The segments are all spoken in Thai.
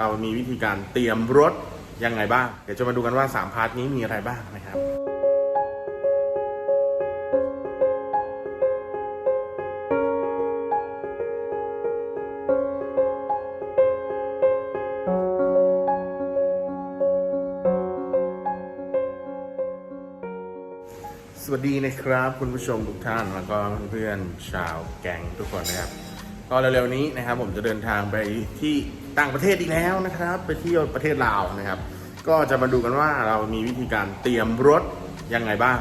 เรามีวิธีการเตรียมรถยังไงบ้าง เดี๋ยวจะมาดูกันว่า 3 พาร์ทนี้มีอะไรบ้างนะครับสวัสดีนะครับคุณผู้ชมทุกท่านแล้วก็เพื่อนชาวแก๊งทุกคนนะครับ ก็เร็วๆนี้นะครับ ผมจะเดินทางไปที่ ต่างประเทศอีกแล้วนะครับ ไปเที่ยวประเทศลาวนะครับ ก็จะมาดูกันว่าเรามีวิธีการเตรียมรถยังไงบ้าง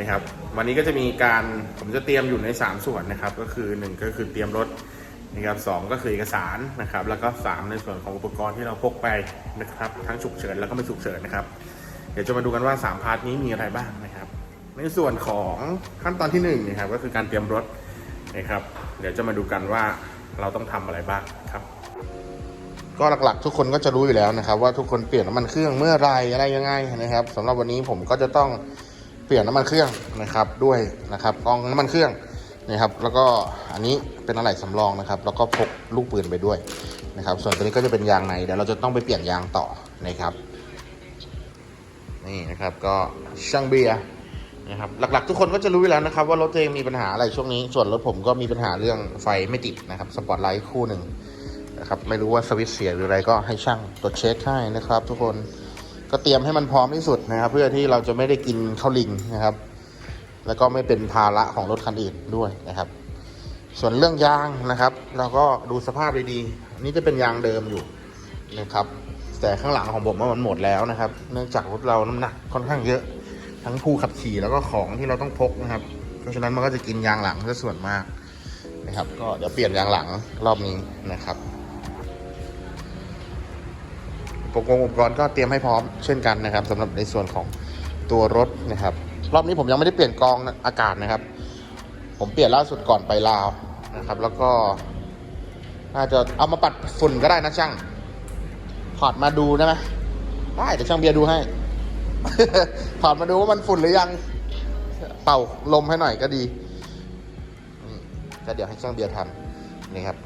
นะครับ วันนี้ก็จะมีการผมจะเตรียมอยู่ใน 3 ส่วนนะครับ ก็คือ 1 ก็คือเตรียมรถนะครับสองก็คือเอกสารนะครับ แล้วก็ 3 ในส่วนของอุปกรณ์ที่เราพกไปนะครับ ทั้งฉุกเฉินแล้วก็ไม่ฉุกเฉินนะครับ เดี๋ยวจะมาดูกันว่า 3 พาร์ทนี้มีอะไรบ้างนะครับ ในส่วนของขั้นตอนที่1นงนะครับ ก็คือการเตรียมรถนะครับ เดี๋ยวจะมาดูกันว่าเราต้องทำอะไรบ้างครับ ก็หลักๆ ทุกคนก็จะรู้อยู่แล้วนะครับ ว่าทุกคนเปลี่ยนน้ำมันเครื่องเมื่อไรอะไรยังไงนะครับสำหรับวันนี้ผมก็จะต้องเปลี่ยนน้ำมันเครื่องนะครับด้วยนะครับกองน้ำมันเครื่องนะครับ แล้วก็อันนี้เป็นอะไหล่สำรองนะครับ แล้วก็พกลูกปืนไปด้วยนะครับ ส่วนตัวนี้ก็จะเป็นยางในเดี๋ยวเราจะต้องไปเปลี่ยนยางต่อนะครับ นี่นะครับก็ช่างเบียร์นะครับหลักๆ ทุกคนก็จะรู้อยู่แล้วนะครับ ว่ารถตัวเองมีปัญหาอะไรช่วงนี้ ส่วนรถผมก็มีปัญหาเรื่องไฟไม่ติดนะครับสปอตไลท์คู่หนึ่ง นะครับไม่รู้ว่าสวิตเสียหรืออะไรก็ให้ช่างตรวจเช็คให้นะครับ ทุกคนก็เตรียมให้มันพร้อมที่สุดนะครับ เพื่อที่เราจะไม่ได้กินข้าวลิงนะครับ แล้วก็ไม่เป็นภาระของรถคันอื่นด้วยนะครับ ส่วนเรื่องยางนะครับ เราก็ดูสภาพดีๆอันนี่จะเป็นยางเดิมอยู่นะครับ แต่ข้างหลังของผมว่ามันหมดแล้วนะครับ เนื่องจากรถเราน้ำหนักค่อนข้างเยอะ ทั้งผู้ขับขี่แล้วก็ของที่เราต้องพกนะครับ เพราะฉะนั้นมันก็จะกินยางหลังซะส่วนมากนะครับ ก็เดี๋ยวเปลี่ยนยางหลังรอบนี้นะครับ ปกรณ์อุปกรณ์ก็เตรียมให้พร้อมเช่นกันนะครับสำหรับในส่วนของตัวรถนะครับ รอบนี้ผมยังไม่ได้เปลี่ยนกองอากาศนะครับ ผมเปลี่ยนล่าสุดก่อนไปลาวนะครับ แล้วก็น่าจะเอามาปัดฝุ่นก็ได้นะช่างถอดมาดูได้ไหมได้เดี๋ยวช่างเบียร์ดูให้ถอดมาดูว่ามันฝุ่นหรือยัง เป่าลมให้หน่อยก็ดีอืมก็เดี๋ยวให้ช่างเบียร์ทำนี่ครับ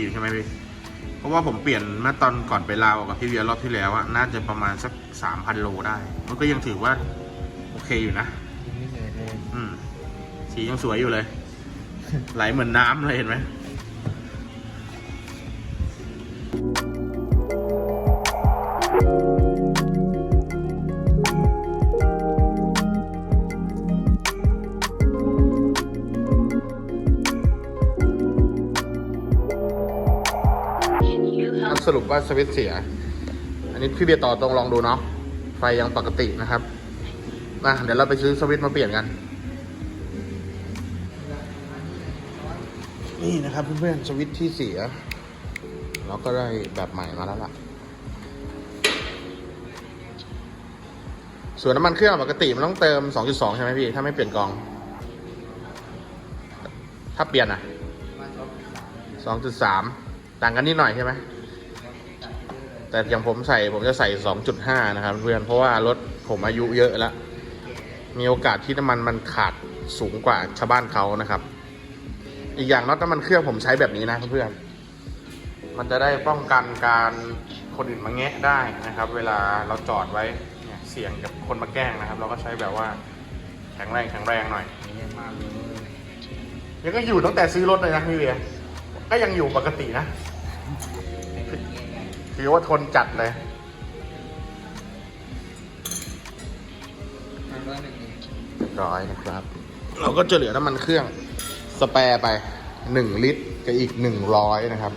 อยู่ยังโอเคอยู่ใช่ไหมพี่เพราะว่าผมเปลี่ยนเมื่อตอนก่อนไปลาวกับพี่เบียร์รอบที่แล้วอะน่าจะประมาณสักสามพันโลได้ มันก็ยังถือว่า โอเคอยู่นะยังไม่เหนื่อยเลยอืมสียังสวยอยู่เลย ไหลเหมือนน้ำเลยเห็นไหม ว่าสวิตช์เสีย อันนี้พี่เบียร์ต่อตรงลองดูเนาะ ไฟยังปกตินะครับมาเดี๋ยวเราไปซื้อสวิตช์มาเปลี่ยนกัน นี่นะครับเพื่อนๆสวิตช์ที่เสีย เราก็ได้แบบใหม่มาแล้วล่ะ ส่วนน้ำมันเครื่องปกติมันต้องเติม 2.2 ใช่ไหมพี่ ถ้าไม่เปลี่ยนกอง ถ้าเปลี่ยนอะ 2.3 ต่างกันนิดหน่อยใช่ไหม แต่อย่างผมใส่ผมจะใส่ 2.5 นะครับเพื่อนเพราะว่ารถผมอายุเยอะแล้ว มีโอกาสที่น้ำมันมันขาดสูงกว่าชาวบ้านเขานะครับ อีกอย่างน็อตน้ำมันเครื่องผมใช้แบบนี้นะเพื่อนมันจะได้ป้องกันการคนอื่นมาแงะได้นะครับ เวลาเราจอดไว้เนี่ยเสี่ยงกับคนมาแกล้งนะครับ เราก็ใช้แบบว่าแข็งแรงแข็งแรงหน่อยยังก็อยู่ตั้งแต่ซื้อรถเลยนะพี่เวียก็ยังอยู่ปกตินะ ถือว่าทนจัดเลยหนึ่งเรียบร้อยนะครับ เราก็จะเหลือน้ำมันเครื่องสแปร์ไปหนึ่งลิตรกับอีกหนึ่งร้อยนะครับ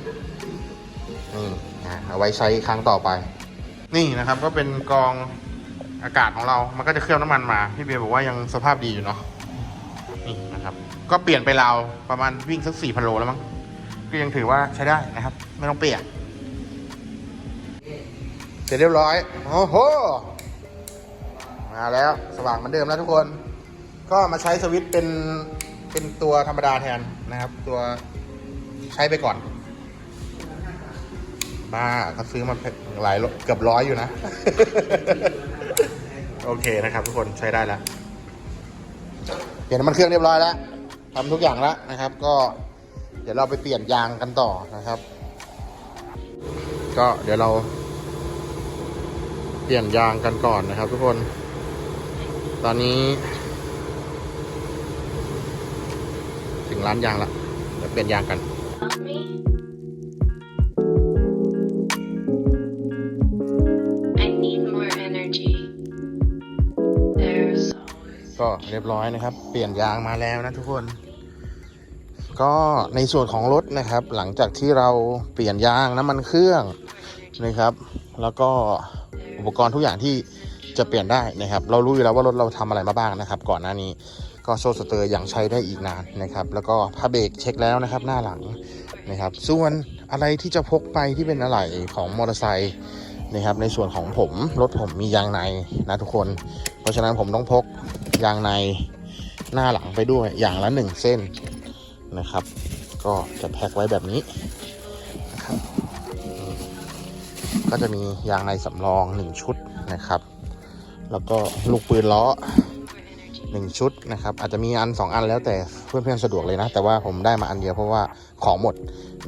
นี่นะเอาไว้ใช้ครั้งต่อไป นี่นะครับ ก็เป็นกองอากาศของเรา มันก็จะเคลือบน้ำมันมา พี่เบียร์บอกว่ายังสภาพดีอยู่เนาะนี่นะครับ ก็เปลี่ยนไปเราประมาณวิ่งสักสี่พันโลแล้วมั้งก็ยังถือว่าใช้ได้นะครับ ไม่ต้องเปลี่ยน เสร็จเรียบร้อย โอ้โห มาแล้วสว่างเหมือนเดิมแล้วทุกคน ก็มาใช้สวิตช์เป็นเป็นตัวธรรมดาแทนนะครับ ตัวใช้ไปก่อน บ้าเขาซื้อมาหลายเกือบร้อยอยู่นะ โอเคนะครับทุกคนใช้ได้แล้วเปลี่ยนมันเครื่องเรียบร้อยแล้วทำทุกอย่างแล้วนะครับ ก็เดี๋ยวเราไปเปลี่ยนยางกันต่อนะครับ ก็เดี๋ยวเรา เปลี่ยนยางกันก่อนนะครับ ทุกคน ตอนนี้ ถึงร้านยางแล้วเดี๋ยวเปลี่ยนยางกัน Love me? I need more energy. There's always ก็เรียบร้อยนะครับ เปลี่ยนยางมาแล้วนะทุกคน ก็ในส่วนของรถนะครับ หลังจากที่เราเปลี่ยนยางน้ำมันเครื่องนะครับ แล้วก็ อุปกรณ์ทุกอย่างที่จะเปลี่ยนได้นะครับ เรารู้อยู่แล้วว่ารถเราทำอะไรมาบ้างนะครับ ก่อนหน้านี้ก็โซ่สเตอร์ยังใช้ได้อีกนานนะครับ แล้วก็ผ้าเบรกเช็คแล้วนะครับ หน้าหลังนะครับ ส่วนอะไรที่จะพกไปที่เป็นอะไหล่ของมอเตอร์ไซค์นะครับ ในส่วนของผมรถผมมียางในนะทุกคน เพราะฉะนั้นผมต้องพกยางในหน้าหลังไปด้วยอย่างละหนึ่งเส้นนะครับ ก็จะแพ็คไว้แบบนี้ ก็จะมียางในสำรองหนึ่งชุดนะครับ แล้วก็ลูกปืนล้อหนึ่งชุดนะครับ อาจจะมีอันสองอันแล้วแต่เพื่อนๆสะดวกเลยนะ แต่ว่าผมได้มาอันเดียวเพราะว่าของหมด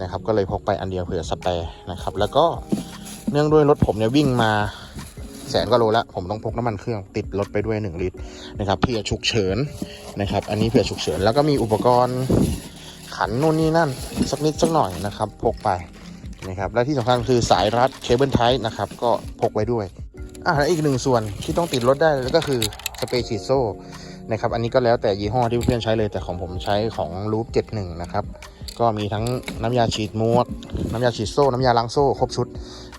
นะครับ ก็เลยพกไปอันเดียวเผื่อสเปร์นะครับ แล้วก็เนื่องด้วยรถผมเนี่ยวิ่งมาแสนกว่าโลแล้วผมต้องพกน้ำมันเครื่องติดรถไปด้วย 1 ลิตรนะครับเผื่อฉุกเฉินนะครับ อันนี้เผื่อฉุกเฉินแล้วก็มีอุปกรณ์ขันนู่นนี่นั่นสักนิดสักหน่อยนะครับ พกไป นะครับและที่สำคัญคือสายรัดเคเบิลไทป์นะครับก็พกไว้ด้วยอ่าและอีกหนึ่งส่วนที่ต้องติดรถได้เลยก็คือสเปรย์ฉีดโซ่นะครับอันนี้ก็แล้วแต่ยี่ห้อที่เพื่อนๆใช้เลยแต่ของผมใช้ของรูป71 นะครับ ก็มีทั้งน้ำยาฉีดมวก น้ำยาฉีดโซ่ น้ำยาล้างโซ่ครบชุด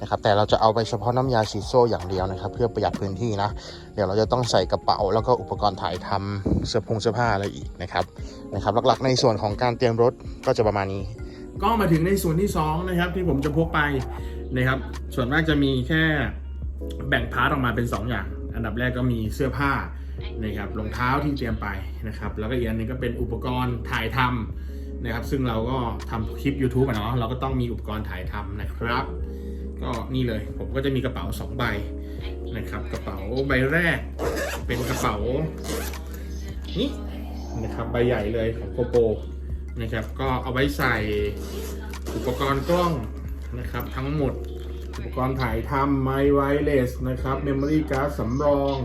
นะครับแต่เราจะเอาไปเฉพาะน้ำยาฉีดโซ่อย่างเดียวนะครับ เพื่อประหยัดพื้นที่นะ เดี๋ยวเราจะต้องใส่กระเป๋าแล้วก็อุปกรณ์ถ่ายทำเสื้อผงเสื้อผ้าอะไรอีกนะครับนะครับ หลักๆในส่วนของการเตรียมรถก็จะประมาณนี้ ก็มาถึงในส่วนที่ 2 นะครับ ที่ผมจะพกไปนะครับ ส่วนมากจะมีแค่แบ่งพาร์ทออกมาเป็น 2 อย่าง อันดับแรกก็มีเสื้อผ้านะครับรองเท้าที่เตรียมไปนะครับ แล้วก็อีกอันหนึงก็เป็นอุปกรณ์ถ่ายทำนะครับ ซึ่งเราก็ทำคลิป YouTube อะเนาะเราก็ต้องมีอุปกรณ์ถ่ายทำนะครับ ก็นี่เลยผมก็จะมีกระเป๋า 2 ใบนะครับ กระเป๋าใบแรก เป็นกระเป๋านี่นะครับใบใหญ่เลยของโกโป นะครับ ก็เอาไว้ใส่อุปกรณ์กล้องนะครับ ทั้งหมดอุปกรณ์ถ่ายทำไมไวเลสนะครับเมมโมรี่การ์ดสำรอง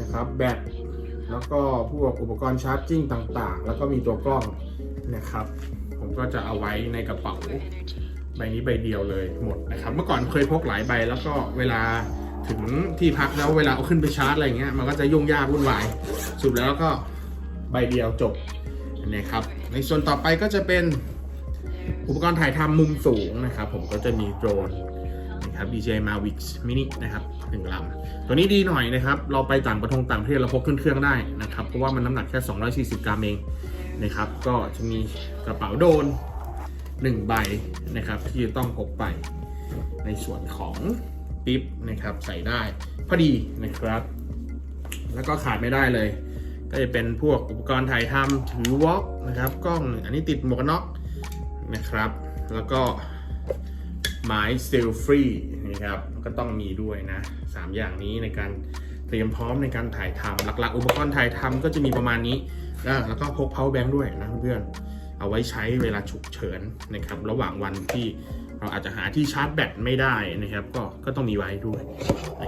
นะครับแบตแล้วก็พวกอุปกรณ์ชาร์จจิ้งต่างๆ แล้วก็มีตัวกล้องนะครับ ผมก็จะเอาไว้ในกระเป๋าใบนี้ใบเดียวเลยหมดนะครับ เมื่อก่อนเคยพกหลายใบแล้วก็เวลาถึงที่พักแล้วเวลาเอาขึ้นไปชาร์จอะไรเงี้ยมันก็จะยุ่งยากวุ่นวายสุดแล้วก็ใบเดียวจบ นะครับ ในส่วนต่อไปก็จะเป็นอุปกรณ์ถ่ายทำมุมสูงนะครับ ผมก็จะมีโดรนนะครับ DJI Mavic Mini นะครับหนึ่งลำตัวนี้ดีหน่อยนะครับ เราไปต่างประเทศต่างประเทศเราพกขึ้นเครื่องได้นะครับ เพราะว่ามันน้ำหนักแค่ 240 กรัมเองนะครับ ก็จะมีกระเป๋าโดรนหนึ่งใบนะครับที่จะต้องพกไปในส่วนของปิ๊บนะครับใส่ได้พอดีนะครับ แล้วก็ขาดไม่ได้เลย ก็จะเป็นพวกอุปกรณ์ถ่ายทำถือวอล์กนะครับกล้องอันนี้ติดหมวกน็อกนะครับ แล้วก็ไม้สติลฟรีนะครับก็ต้องมีด้วยนะสามอย่างนี้ในการเตรียมพร้อมในการถ่ายทำหลักๆ อุปกรณ์ถ่ายทำก็จะมีประมาณนี้แล้วก็พก power bank ด้วยนะเพื่อนเอาไว้ใช้เวลาฉุกเฉินนะครับระหว่างวันที่เราอาจจะหาที่ชาร์จแบตไม่ได้นะครับ ก็ก็ต้องมีไว้ด้วย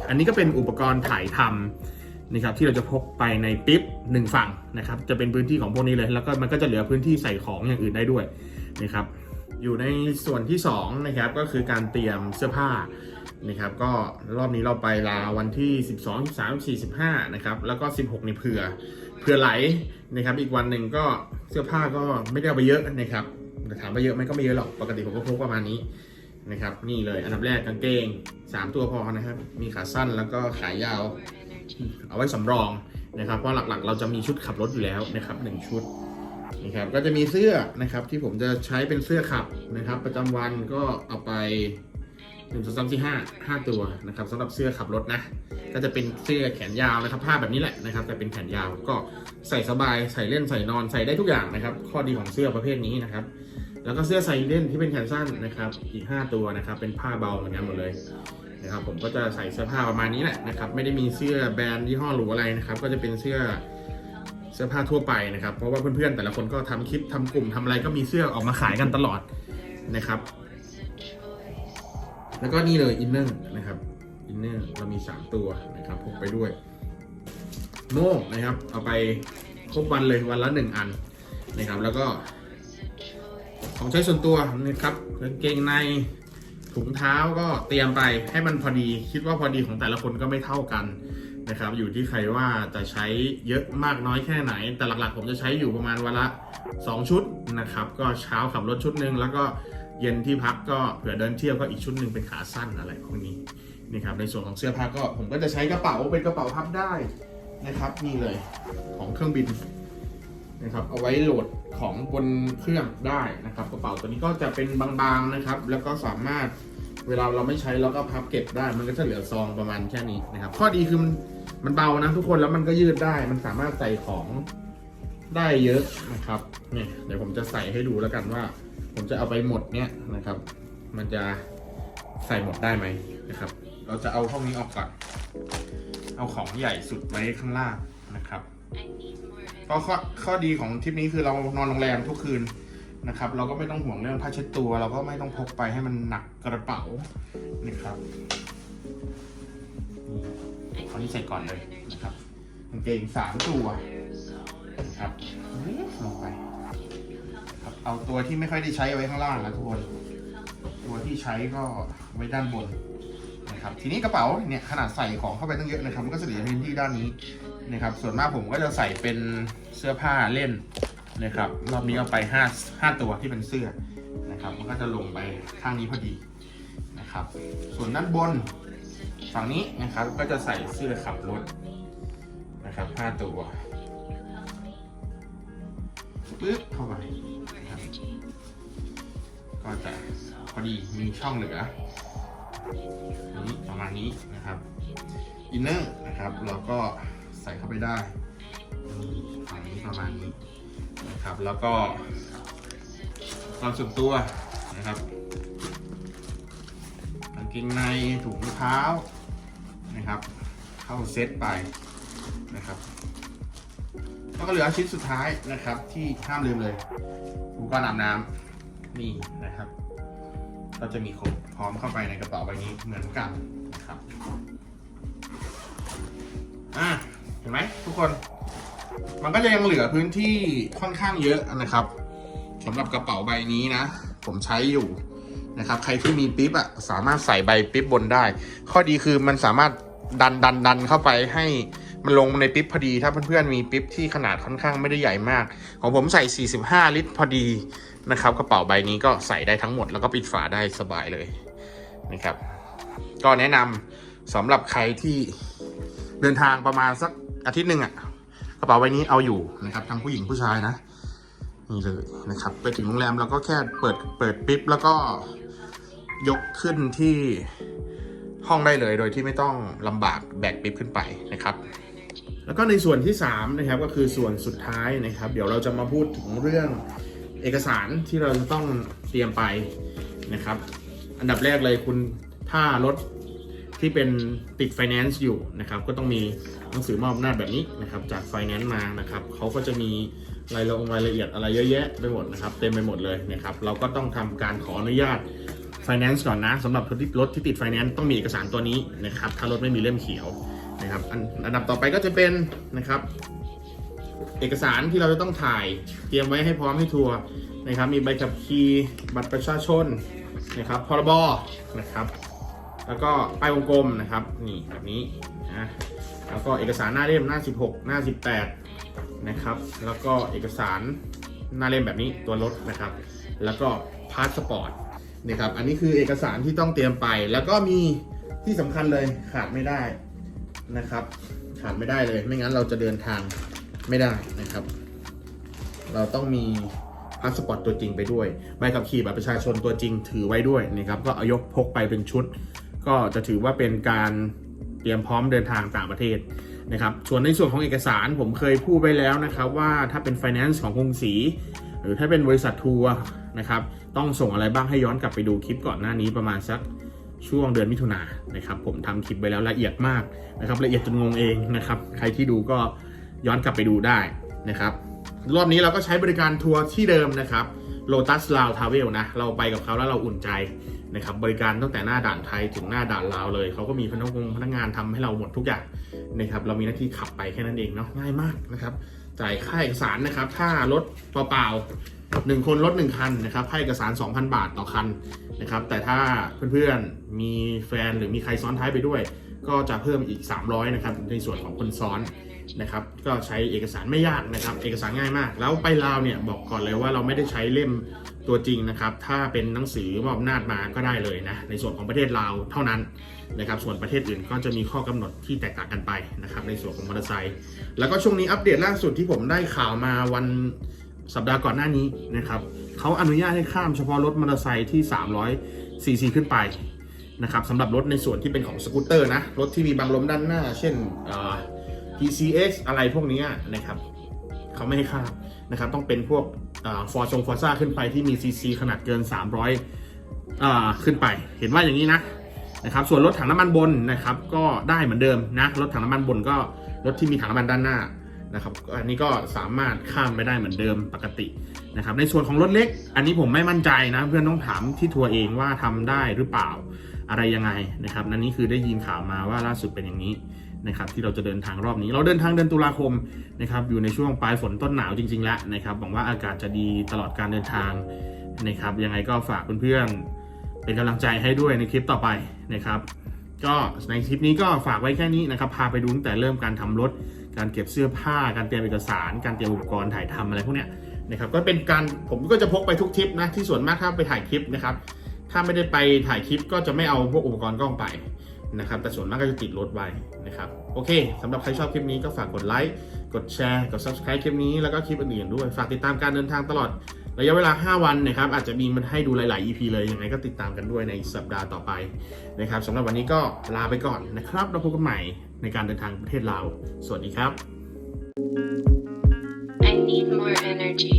อันนี้ก็เป็นอุปกรณ์ถ่ายทำ นะครับที่เราจะพกไปในปิ๊บหนึ่งฝั่งนะครับจะเป็นพื้นที่ของพวกนี้เลย แล้วก็มันก็จะเหลือพื้นที่ใส่ของอย่างอื่นได้ด้วยนะครับอยู่ในส่วนที่2นะครับก็คือการเตรียมเสื้อผ้านะครับก็รอบนี้เราไปลาวันที่ 12 13 14 15นะครับแล้วก็ 16นี่เผื่อเผื่อไหลนะครับอีกวันหนึ่งก็เสื้อผ้าก็ไม่ได้เอาไปเยอะนะครับแต่ถามว่าเยอะไหมก็ไม่เยอะหรอกปกติผมก็พกประมาณนี้นะครับนี่เลยอันดับแรกกางเกง 3 ตัวพอนะครับมีขาสั้นแล้วก็ขายาว เอาไว้สำรองนะครับ เพราะหลักๆ เราจะมีชุดขับรถอยู่แล้วนะครับหนึ่งชุดนี่ครับก็จะมีเสื้อนะครับที่ผมจะใช้เป็นเสื้อขับนะครับ ประจำวันก็เอาไป1นึ่งสองสามสี่ห้าห้าตัวนะครับสำหรับเสื้อขับรถนะ ก็จะเป็นเสื้อแขนยาวนะครับผ้าแบบนี้แหละนะครับ แต่เป็นแขนยาวก็ใส่สบายใส่เล่นใส่นอนใส่ได้ทุกอย่างนะครับ ข้อดีของเสื้อประเภทนี้นะครับ แล้วก็เสื้อใส่เล่นที่เป็นแขนสั้นนะครับ อีก 5 ตัวนะครับ เป็นผ้าเบาเหมือนกันหมดเลย นะครับผมก็จะใส่เสื้อผ้าประมาณนี้แหละนะครับ ไม่ได้มีเสื้อแบรนด์ยี่ห้อหรูอะไรนะครับ ก็จะเป็นเสื้อเสื้อผ้าทั่วไปนะครับ เพราะว่าเพื่อนๆแต่ละคนก็ทำคลิปทำกลุ่มทำอะไรก็มีเสื้อออกมาขายกันตลอดนะครับ แล้วก็นี่เลยอินเนอร์นะครับอินเนอร์เรามี 3 ตัวนะครับพกไปด้วยโม่นะครับ เอาไปครบวันเลยวันละ 1 อันนะครับ แล้วก็ของใช้ส่วนตัวนะครับกางเกงใน ถุงเท้าก็เตรียมไปให้มันพอดี คิดว่าพอดีของแต่ละคนก็ไม่เท่ากันนะครับ อยู่ที่ใครว่าจะใช้เยอะมากน้อยแค่ไหน แต่หลักๆ ผมจะใช้อยู่ประมาณวันละ 2 ชุดนะครับ ก็เช้าขับรถชุดหนึ่งแล้วก็เย็นที่พักก็เผื่อเดินเที่ยวก็อีกชุดหนึ่งเป็นขาสั้นอะไรพวกนี้นะครับในส่วนของเสื้อผ้าก็ผมก็จะใช้กระเป๋าเป็นกระเป๋าพับได้นะครับนี่เลยของเครื่องบิน นะครับเอาไว้โหลดของบนเครื่องได้นะครับ กระเป๋าตัวนี้ก็จะเป็นบางๆนะครับ แล้วก็สามารถเวลาเราไม่ใช้เราก็พับเก็บได้ มันก็จะเหลือซองประมาณแค่นี้นะครับ ข้อดีคือมันมันเบานะทุกคนแล้วมันก็ยืดได้ มันสามารถใส่ของได้เยอะนะครับเนี่ยเดี๋ยวผมจะใส่ให้ดูแล้วกันว่า ผมจะเอาไปหมดเนี่ยนะครับ มันจะใส่หมดได้ไหมนะครับ เราจะเอาพวกนี้ออกก่อน เอาของใหญ่สุดไว้ข้างล่างนะครับ ก็ข้อข้อดีของทริปนี้คือเรานอนโรงแรมทุกคืนนะครับ เราก็ไม่ต้องห่วงเรื่องผ้าเช็ดตัว เราก็ไม่ต้องพกไปให้มันหนักกระเป๋านะครับนี่ข้อนี้ใส่ก่อนเลยนะครับกางเกงสามตัวนะครับลงไปครับเอาตัวที่ไม่ค่อยได้ใช้ไว้ข้างล่างนะทุกคนตัวที่ใช้ก็ไว้ด้านบนนะครับทีนี้กระเป๋าเนี่ยขนาดใส่ของเข้าไปตั้งเยอะนะครับมันก็จะเหลือพื้นที่ด้านนี้ นะครับ ส่วนมากผมก็จะใส่เป็นเสื้อผ้าเล่นนะครับ รอบนี้เอาไป5 5ตัวที่เป็นเสื้อนะครับ มันก็จะลงไปข้างนี้พอดีนะครับ ส่วนด้านบนฝั่งนี้นะครับก็จะใส่เสื้อขับรถนะครับ5ตัวปึ๊บเข้าไปก็จะพอดีมีช่องเหลือนี้ประมาณนี้นะครับ อินเนอร์นะครับ เราก็ ใส่เข้าไปได้ฝั่งนี้ประมาณนี้นะครับ แล้วก็ความส่วนตัวนะครับกางเกงในถุงเท้านะครับ เข้าเซตไปนะครับแล้วก็เหลือชิ้นสุดท้ายนะครับ ที่ห้ามลืมเลยอุปกรณ์อาบน้ำนี่นะครับ ก็จะมีครบพร้อมเข้าไปในกระเป๋าใบนี้เหมือนกันนะครับอะ เห็นไหมทุกคน มันก็จะยังเหลือพื้นที่ค่อนข้างเยอะนะครับสำหรับกระเป๋าใบนี้นะ ผมใช้อยู่นะครับ ใครที่มีปิ๊บอะสามารถใส่ใบปิ๊บบนได้ ข้อดีคือมันสามารถดันดันดันเข้าไปให้มันลงในปิ๊บพอดี ถ้าเพื่อนๆมีปิ๊บที่ขนาดค่อนข้างไม่ได้ใหญ่มาก ของผมใส่ 45 ลิตรพอดีนะครับ กระเป๋าใบนี้ก็ใส่ได้ทั้งหมดแล้วก็ปิดฝาได้สบายเลยนะครับ ก็แนะนำสำหรับใครที่เดินทางประมาณสัก อาทิตย์หนึ่งอะกระเป๋าใบนี้เอาอยู่นะครับทั้งผู้หญิงผู้ชายนะนี่เลยนะครับ ไปถึงโรงแรมเราก็แค่เปิดเปิดปิ๊บแล้วก็ยกขึ้นที่ห้องได้เลย โดยที่ไม่ต้องลำบากแบกปิ๊บขึ้นไปนะครับ แล้วก็ในส่วนที่ 3 นะครับก็คือส่วนสุดท้ายนะครับ เดี๋ยวเราจะมาพูดถึงเรื่องเอกสารที่เราจะต้องเตรียมไปนะครับ อันดับแรกเลยคุณถ้ารถที่เป็นติดไฟแนนซ์อยู่นะครับ ก็ต้องมี หนังสือมอบอำนาจแบบนี้นะครับจากไฟแนนซ์มานะครับเขาก็จะมีรายละรายละเอียดอะไรเยอะแยะไปหมดนะครับเต็มไปหมดเลยนะครับเราก็ต้องทำการขออนุญาตไฟแนนซ์ก่อนนะสำหรับรถที่รถที่ติดไฟแนนซ์ต้องมีเอกสารตัวนี้นะครับถ้ารถไม่มีเล่มเขียวนะครับอันอันดับต่อไปก็จะเป็นนะครับเอกสารที่เราจะต้องถ่ายเตรียมไว้ให้พร้อมให้ทัวร์นะครับมีใบขับขี่บัตรประชาชนนะครับพรบนะครับ แล้วก็ป้ายวงกลมนะครับนี่แบบนี้นะ แล้วก็เอกสารหน้าเล่มหน้า 16 หน้า 18 นะครับ แล้วก็เอกสารหน้าเล่มแบบนี้ตัวรถนะครับ แล้วก็พาสปอร์ตนะครับ อันนี้คือเอกสารที่ต้องเตรียมไป แล้วก็มีที่สำคัญเลยขาดไม่ได้นะครับ ขาดไม่ได้เลย ไม่งั้นเราจะเดินทางไม่ได้นะครับ เราต้องมีพาสปอร์ตตัวจริงไปด้วย ใบขับขี่บัตรประชาชนตัวจริงถือไว้ด้วยนะครับ ก็เอายกพกไปเป็นชุด ก็จะถือว่าเป็นการ เตรียมพร้อมเดินทางต่างประเทศนะครับส่วนในส่วนของเอกสารผมเคยพูดไปแล้วนะครับว่าถ้าเป็น finance ของกรุงศรีหรือถ้าเป็นบริษัททัวร์นะครับต้องส่งอะไรบ้างให้ย้อนกลับไปดูคลิปก่อนหน้านี้ประมาณสักช่วงเดือนมิถุนายนนะครับผมทำคลิปไปแล้วละเอียดมากนะครับละเอียดจนงงเองนะครับใครที่ดูก็ย้อนกลับไปดูได้นะครับรอบนี้เราก็ใช้บริการทัวร์ที่เดิมนะครับ Lotus l a o Travel นะ เราไปกับเขาแล้วเราอุ่นใจ นะครับบริการตั้งแต่หน้าด่านไทยถึงหน้าด่านลาวเลยเขาก็มีพนักงานพนักงานทำให้เราหมดทุกอย่างนะครับเรามีหน้าที่ขับไปแค่นั้นเองเนาะง่ายมากนะครับจ่ายค่าเอกสารนะครับถ้ารถเปล่าๆหนึ่งคนรถหนึ่งคันนะครับค่าเอกสาร 2,000 บาทต่อคันนะครับแต่ถ้าเพื่อนๆมีแฟนหรือมีใครซ้อนท้ายไปด้วย ก็จะเพิ่มอีก 300นะครับในส่วนของคนซ้อนนะครับก็ใช้เอกสารไม่ยากนะครับ เอกสารง่ายมาก แล้วไปลาวเนี่ยบอกก่อนเลยว่าเราไม่ได้ใช้เล่ม ตัวจริงนะครับ ถ้าเป็นหนังสือมอบอำนาจมาก็ได้เลยนะ ในส่วนของประเทศลาวเท่านั้นนะครับ ส่วนประเทศอื่นก็จะมีข้อกำหนดที่แตกต่างกันไปนะครับ ในส่วนของมอเตอร์ไซค์แล้วก็ช่วงนี้อัปเดตล่าสุดที่ผมได้ข่าวมาวันสัปดาห์ก่อนหน้านี้นะครับเขาอนุญาตให้ข้ามเฉพาะรถมอเตอร์ไซค์ที่ 300ซีซีขึ้นไปนะครับสำหรับรถในส่วนที่เป็นของสกูตเตอร์นะ รถที่มีบังลมด้านหน้า เช่น PCX อะไรพวกนี้นะครับเขาไม่ให้ข้ามนะครับ ต้องเป็นพวก ฟอร์ซงฟอร์ซ่าขึ้นไปที่มี CC ขนาดเกิน 300อ่าขึ้นไป เห็นว่าอย่างนี้นะนะครับส่วนรถถังน้ำมันบนนะครับก็ได้เหมือนเดิมนะรถถังน้ำมันบนก็รถที่มีถังน้ำมันด้านหน้านะครับอันนี้ก็สามารถข้ามไปได้เหมือนเดิมปกตินะครับในส่วนของรถเล็ก อันนี้ผมไม่มั่นใจนะเพื่อนต้องถามที่ทัวร์เองว่าทำได้หรือเปล่าอะไรยังไงนะครับนั่นนี่คือได้ยินข่าวมาว่าล่าสุดเป็นอย่างนี้ นะครับที่เราจะเดินทางรอบนี้ เราเดินทางเดือนตุลาคมนะครับอยู่ในช่วงปลายฝนต้นหนาวจริงๆแล้วนะครับหวังว่าอากาศจะดีตลอดการเดินทางนะครับยังไงก็ฝากเพื่อนๆเป็นกำลังใจให้ด้วยในคลิปต่อไปนะครับก็ในคลิปนี้ก็ฝากไว้แค่นี้นะครับพาไปดูตั้งแต่เริ่มการทำรถ การเก็บเสื้อผ้า การเตรียมเอกสาร การเตรียมอุปกรณ์ถ่ายทำอะไรพวกเนี้ยนะครับก็เป็นการผมก็จะพกไปทุกทริปนะที่ส่วนมากถ้าไปถ่ายคลิปนะครับถ้าไม่ได้ไปถ่ายคลิปก็จะไม่เอาพวกอุปกรณ์กล้องไป นะครับ แต่ส่วนมากก็จะติดรถไว้นะครับ โอเคสำหรับใครชอบคลิปนี้ก็ฝากกดไลค์กดแชร์กด subscribe คลิปนี้แล้วก็คลิปอื่นๆด้วย ฝากติดตามการเดินทางตลอดระยะเวลา 5 วันนะครับ อาจจะมีมันให้ดูหลาย ๆ EP เลย ยังไงก็ติดตามกันด้วยในสัปดาห์ต่อไปนะครับสำหรับวันนี้ก็ลาไปก่อนนะครับ เราพบกันใหม่ในการเดินทางประเทศลาว สวัสดีครับ I need more energy.